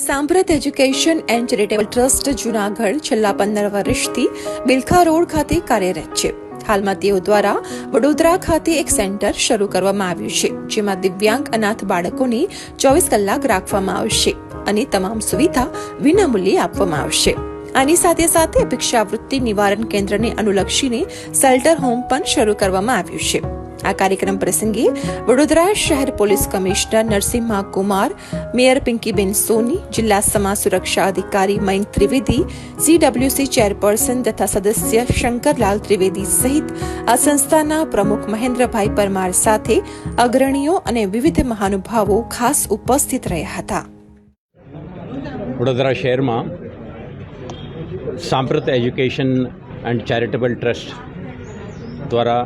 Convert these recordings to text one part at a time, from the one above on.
Samprat education and charitable trust Junagadh છેલ્લા પંદર વર્ષથી બિલખા રોડ ખાતે કાર્યરત છે. હાલમાં તેઓ દ્વારા વડોદરા ખાતે એક સેન્ટર શરૂ કરવામાં આવ્યું છે, જેમાં દિવ્યાંગ અનાથ બાળકોને ચોવીસ કલાક રાખવામાં આવશે અને તમામ સુવિધા વિનામૂલ્યે આપવામાં આવશે. આની સાથે સાથે ભિક્ષાવૃત્તિ નિવારણ કેન્દ્રને અનુલક્ષીને શેલ્ટર હોમ પણ શરૂ કરવામાં આવ્યું છે. આ કાર્યક્રમ પ્રસંગે વડોદરા શહેર police commissioner Narasimha Kumar mayor Pinkiben Soni, જિલ્લા સમાજ સુરક્ષા અધિકારી મયંક ત્રિવેદી સીડબ્લ્યુસી ચેરપર્સન તથા સદસ્ય શંકરલાલ ત્રિવેદી સહિત આ સંસ્થાના પ્રમુખ મહેન્દ્રભાઈ પરમાર સાથે અગ્રણીઓ અને વિવિધ મહાનુભાવો ખાસ ઉપસ્થિત રહ્યા હતા. વડોદરા શહેરમાં સાંપ્રત એજ્યુકેશન એન્ડ ચેરિટેબલ ટ્રસ્ટ દ્વારા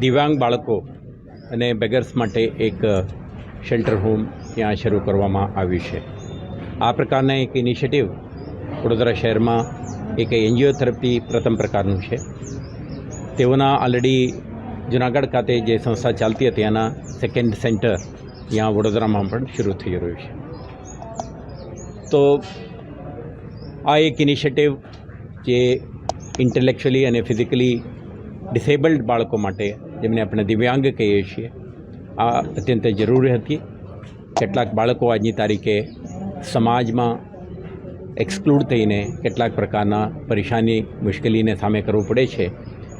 દિવ્યાંગ બાળકો અને બેગર્સ માટે એક શેલ્ટર હોમ ત્યાં શરૂ કરવામાં આવ્યું છે. આ પ્રકારના એક ઇનિશિયેટિવ વડોદરા શહેરમાં એક એનજીઓ તરફથી પ્રથમ પ્રકારનું છે. તેઓના ઓલરેડી જુનાગઢ ખાતે જે સંસ્થા ચાલતી હતી, એના સેકન્ડ સેન્ટર ત્યાં વડોદરામાં પણ શરૂ થઈ રહ્યું છે. તો આ એક ઇનિશિયેટિવ જે ઇન્ટેલેક્ચ્યુઅલી અને ફિઝિકલી ડિસેબલ્ડ બાળકો માટે જેમને આપણે દિવ્યાંગ કહીએ છીએ. આ અત્યંત જરૂરી હતી. કેટલાક બાળકો આજની તારીખે સમાજમાં એક્સક્લુડ થઈને કેટલાક પ્રકારના પરેશાની મુશ્કેલીને સામે કરવું પડે છે.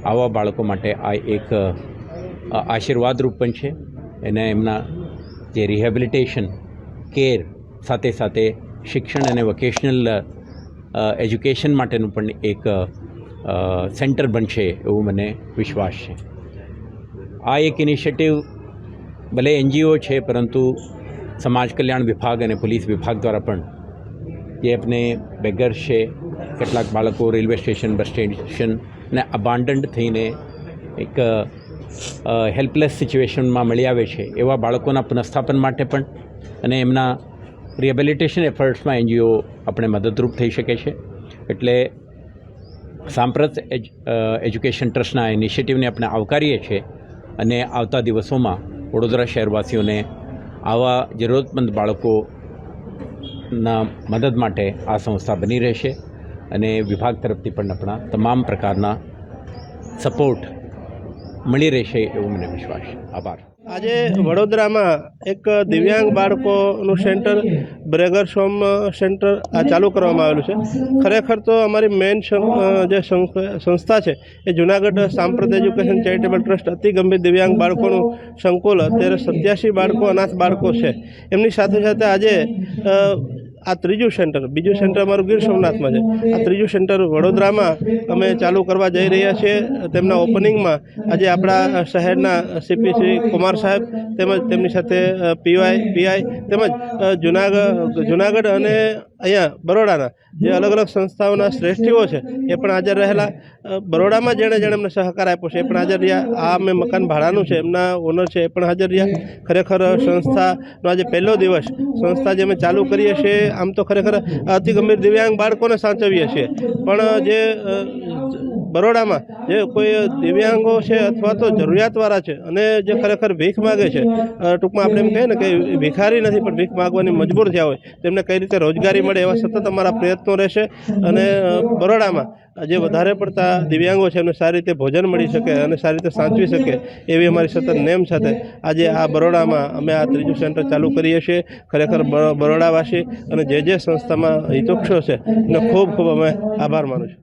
આવા બાળકો માટે આ એક આશીર્વાદરૂપ પણ છે. એને એમના જે રિહેબિલિટેશન કેર સાથે સાથે શિક્ષણ અને વોકેશનલ એજ્યુકેશન માટેનું પણ એક સેન્ટર બનશે એવું મને વિશ્વાસ છે. આ એક ઇનિશિયેટિવ ભલે એનજીઓ છે, પરંતુ સમાજ કલ્યાણ વિભાગ અને પોલીસ વિભાગ દ્વારા પણ જે આપણે બેગર્સ છે, કેટલાક બાળકો રેલવે સ્ટેશન, બસ સ્ટેશન ને અબાન્ડન્ડ થઈને એક હેલ્પલેસ સિચ્યુએશનમાં મળી આવે છે, એવા બાળકોના પુનઃસ્થાપન માટે પણ અને એમના રિહેબિલિટેશન એફર્ટ્સમાં એનજીઓ આપણે મદદરૂપ થઈ શકે છે. એટલે સાંપ્રત એજ એજ્યુકેશન ટ્રસ્ટના ઇનિશિયેટિવને આપણે આવકારીએ છીએ. અને આવતા દિવસોમાં વડોદરા શહેરવાસીઓને આવા જરૂરતમંદ બાળકોના મદદ માટે આ સંસ્થા બની રહેશે અને વિભાગ તરફથી પણ આપણા તમામ પ્રકારના સપોર્ટ મળી રહેશે એવો મને વિશ્વાસ છે. આભાર. આજે વડોદરામાં એક દિવ્યાંગ બાળકોનું સેન્ટર બ્રેગર્સ હોમ સેન્ટર આ ચાલુ કરવામાં આવેલું છે. ખરેખર તો અમારી મેઇન જે સંસ્થા છે, એ જુનાગઢ સાંપ્રત એજ્યુકેશન ચેરિટેબલ ટ્રસ્ટ અતિ ગંભીર દિવ્યાંગ બાળકોનું સંકુલ. અત્યારે સત્યાસી બાળકો અનાથ બાળકો છે. એમની સાથે સાથે આજે આ ત્રીજું સેન્ટર, બીજું સેન્ટર અમારું ગીર સોમનાથમાં છે. આ ત્રીજું સેન્ટર વડોદરામાં અમે ચાલુ કરવા જઈ રહ્યા છીએ. તેમના ઓપનિંગમાં આજે આપણા શહેરના સીપી શ્રી કુમાર સાહેબ તેમજ તેમની સાથે પીવાય પીઆઈ તેમજ જુનાગઢ જુનાગઢ અને અહીંયા બરોડાના જે અલગ અલગ સંસ્થાઓના શ્રેષ્ઠીઓ છે, એ પણ હાજર રહેલા. બરોડામાં જેણે જેણે અમને સહકાર આપ્યો છે, એ પણ હાજર રહ્યા. આ અમે મકાન ભાડાનું છે, એમના ઓનર છે, એ પણ હાજર રહ્યા. ખરેખર સંસ્થાનો આજે પહેલો દિવસ. સંસ્થા જે અમે ચાલુ કરીએ છીએ આમ તો ખરેખર અતિ ગંભીર દિવ્યાંગ બાળકોને સાચવીએ છીએ. પણ જે બરોડામાં જે કોઈ દિવ્યાંગો છે અથવા તો જરૂરિયાતવાળા છે અને જે ખરેખર ભીખ માગે છે ટૂંકમાં આપણે એમ કહીએ ને કે ભિખારી નથી, પણ ભીખ માગવાની મજબૂર થયા હોય, તેમને કઈ રીતે રોજગારી મળે એવા સતત અમારા પ્રયત્નો રહેશે. અને બરોડામાં જે વધારે પડતા દિવ્યાંગો છે એમને સારી રીતે ભોજન મળી શકે અને સારી રીતે સાચવી શકે એવી અમારી સતત નેમ સાથે આજે આ બરોડામાં અમે આ ત્રીજું સેન્ટર ચાલુ કરીએ છીએ. ખરેખર બરોડાવાસી અને જે જે સંસ્થામાં હિતોક્ષો છે એનો ખૂબ ખૂબ અમે આભાર માનું છું.